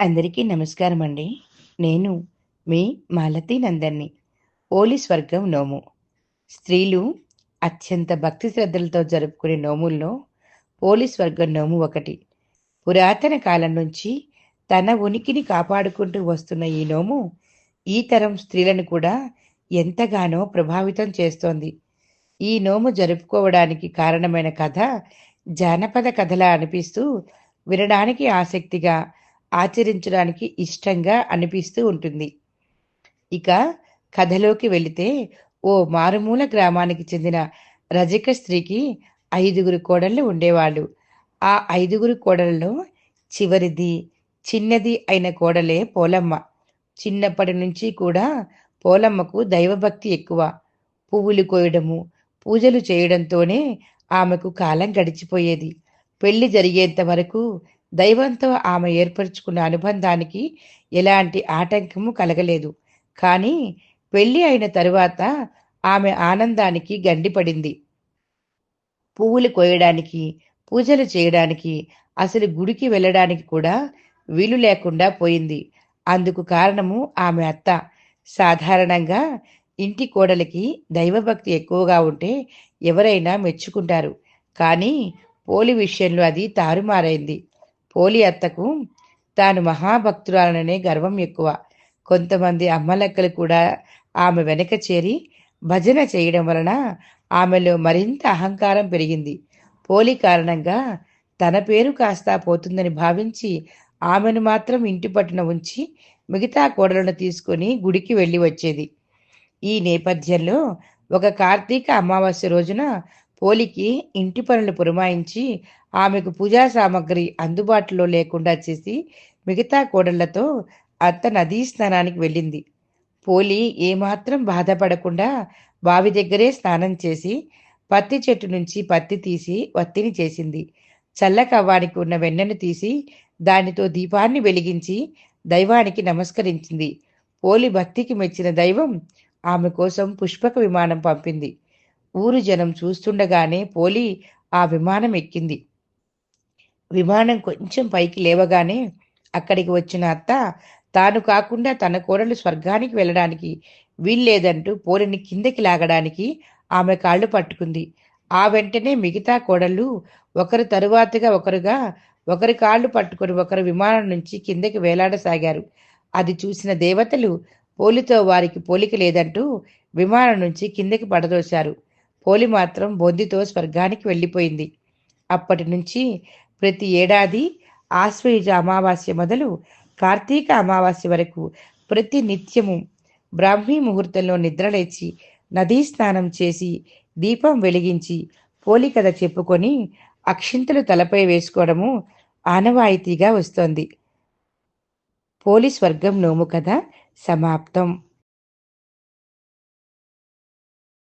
అందరికీ నమస్కారం అండి. నేను మీ మాలతి నందన్ని పోలీస్ వర్గం నోము. స్త్రీలు అత్యంత భక్తి శ్రద్ధలతో జరుపుకునే నోముల్లో పోలీస్ వర్గం నోము ఒకటి. పురాతన కాలం నుంచి తన ఉనికిని కాపాడుకుంటూ వస్తున్న ఈ నోము ఈ తరం స్త్రీలను కూడా ఎంతగానో ప్రభావితం చేస్తోంది. ఈ నోము జరుపుకోవడానికి కారణమైన కథ జానపద కథలా అనిపిస్తూ వినడానికి ఆసక్తిగా ఆచరించడానికి ఇష్టంగా అనిపిస్తూ ఉంటుంది. ఇక కథలోకి వెళితే ఓ మారుమూల గ్రామానికి చెందిన రజక స్త్రీకి ఐదుగురు కోడళ్ళు ఉండేవాళ్ళు. ఆ ఐదుగురు కోడలలో చివరిది చిన్నది అయిన కోడలే పోలమ్మ. చిన్నప్పటి నుంచి కూడా పోలమ్మకు దైవభక్తి ఎక్కువ. పువ్వులు కోయడము పూజలు చేయడంతోనే ఆమెకు కాలం గడిచిపోయేది. పెళ్ళి జరిగేంత వరకు దైవంతో ఆమె ఏర్పరచుకున్న అనుబంధానికి ఎలాంటి ఆటంకము కలగలేదు. కానీ పెళ్ళి అయిన తరువాత ఆమె ఆనందానికి గండిపడింది. పువ్వులు కోయడానికి పూజలు చేయడానికి అసలు గుడికి వెళ్ళడానికి కూడా వీలు లేకుండా పోయింది. అందుకు కారణము ఆమె అత్త. సాధారణంగా ఇంటి కోడలికి దైవభక్తి ఎక్కువగా ఉంటే ఎవరైనా మెచ్చుకుంటారు. కానీ పోలి విషయంలో అది తారుమారైంది. పోలి అత్తకు తాను మహాభక్తురాలననే గర్వం ఎక్కువ. కొంతమంది అమ్మలక్కలు కూడా ఆమె వెనక చేరి భజన చేయడం వలన ఆమెలో మరింత అహంకారం పెరిగింది. పోలి కారణంగా తన పేరు కాస్త పోతుందని భావించి ఆమెను మాత్రం ఇంటి పట్టున ఉంచి మిగతా కోడలను తీసుకొని గుడికి వెళ్ళి వచ్చేది. ఈ నేపథ్యంలో ఒక కార్తీక అమావాస్య రోజున పోలికి ఇంటి పనులు పురమాయించి ఆమెకు పూజా సామాగ్రి అందుబాటులో లేకుండా చేసి మిగతా కోడళ్ళతో అత్త నదీ స్నానానికి వెళ్ళింది. పోలి ఏమాత్రం బాధపడకుండా బావి దగ్గరే స్నానం చేసి పత్తి చెట్టు నుంచి పత్తి తీసి వత్తిని చేసింది. చల్ల కవ్వానికి ఉన్న వెన్నెను తీసి దానితో దీపాన్ని వెలిగించి దైవానికి నమస్కరించింది. పోలి భక్తికి మెచ్చిన దైవం ఆమె కోసం పుష్పక విమానం పంపింది. ఊరు జనం చూస్తుండగానే పోలి ఆ విమానం ఎక్కింది. విమానం కొంచెం పైకి లేవగానే అక్కడికి వచ్చిన అత్త తాను కాకుండా తన కోడలు స్వర్గానికి వెళ్ళడానికి వీల్లేదంటూ పోలిని కిందకి లాగడానికి ఆమె కాళ్ళు పట్టుకుంది. ఆ వెంటనే మిగతా కోడళ్ళు ఒకరు తరువాతగా ఒకరుగా ఒకరి కాళ్ళు పట్టుకొని ఒకరు విమానం నుంచి కిందకి వేలాడసాగారు. అది చూసిన దేవతలు పోలితో వారికి పోలిక లేదంటూ విమానం నుంచి కిందకి పడదోశారు. పోలి మాత్రం బొందితో స్వర్గానికి వెళ్ళిపోయింది. అప్పటి నుంచి ప్రతి ఏడాది ఆశ్వయుజ అమావాస్య మొదలు కార్తీక అమావాస్య వరకు ప్రతి నిత్యము బ్రాహ్మీ ముహూర్తంలో నిద్రలేచి నదీ స్నానం చేసి దీపం వెలిగించి పోలి కథ చెప్పుకొని అక్షింతలు తలపై వేసుకోవడము ఆనవాయితీగా వస్తోంది. పోలీస్ వర్గం నోము కథ సమాప్తం.